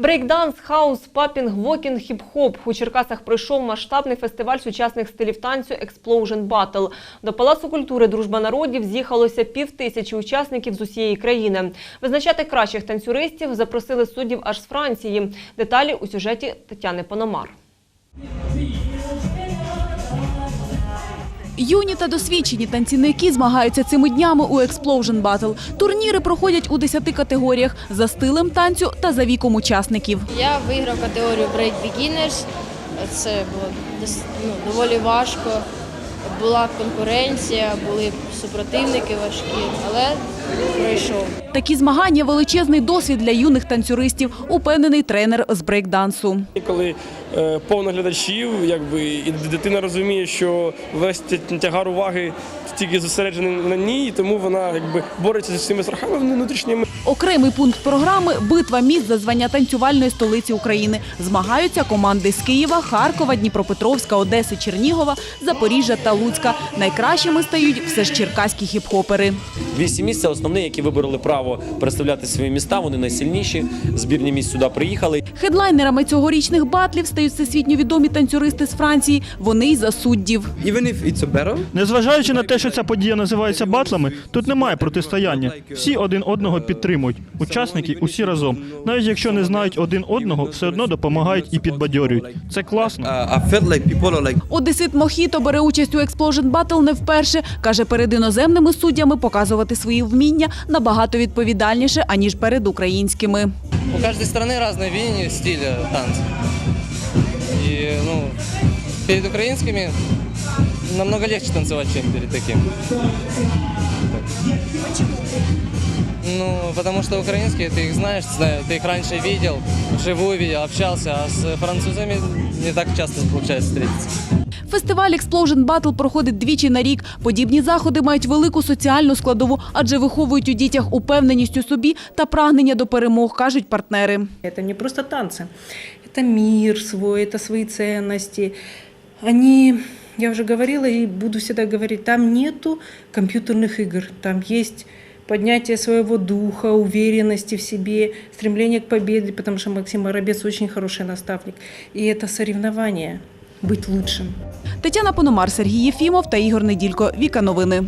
Брейкданс, хаус, папінг, вокінг, хіп-хоп. У Черкасах пройшов масштабний фестиваль сучасних стилів танцю Explosion Battle. До Палацу культури Дружба народів з'їхалося пів тисячі учасників з усієї країни. Визначати кращих танцюристів запросили суддів аж з Франції. Деталі у сюжеті Тетяни Пономар. Юні та досвідчені танцівники змагаються цими днями у Explosion Battle. Турніри проходять у 10 категоріях за стилем танцю та за віком учасників. Я виграв категорію Break Beginners. Це було ну, доволі важко. Була конкуренція, були супротивники важкі, але пройшов. Такі змагання величезний досвід для юних танцюристів, упевнений тренер з брейкдансу. Коли е, повно глядачів, якби і дитина розуміє, що весь тягар уваги тільки зосереджений на ній, тому вона якби бореться зі своїми страхами внутрішніми. Окремий пункт програми битва міст за звання танцювальної столиці України. Змагаються команди з Києва, Харкова, Дніпропетровська, Одеси, Чернігова, Запоріжжя та Луцька. Найкращими стають все ж черкаські хіп-хопери. Вісім місць це основні, які вибороли право представляти свої міста. Вони найсильніші. Збірні місць сюди приїхали. Хедлайнерами цьогорічних батлів стають всесвітньо відомі танцюристи з Франції. Вони й за суддів. Незважаючи на те, що ця подія називається батлами, тут немає протистояння. Всі один одного підтримують. Учасники усі разом. Навіть якщо не знають один одного, все одно допомагають і підбадьорюють. Це класно. Одесит Мохіто бере участь у Explosion Battle не вперше. Каже, перед іноземними суддями показувати свої вміння набагато відповідальніше, аніж перед українськими. У каждой страны разное видение стиля танца. И, ну, перед украинскими намного легче танцевать, чем перед таким. Ну, потому что украинские, ты их знаешь, зна- ты их раньше видел, вживую видел, общался, а с французами не так часто получается встретиться. Фестиваль Explosion Battle проходить двічі на рік. Подібні заходи мають велику соціальну складову, адже виховують у дітях упевненість у собі та прагнення до перемог, кажуть партнери. Это не просто танцы, это мир свой, это свои ценности. Они, я уже говорила и буду всегда говорить, там нету компьютерных игр, там есть поднятие своего духа, уверенности в себе, стремление к победе, потому что Максим Воробец очень хороший наставник. И это соревнование, быть лучшим. Тетяна Пономар, Сергій Єфімов та Ігор Неділько. Віка новини.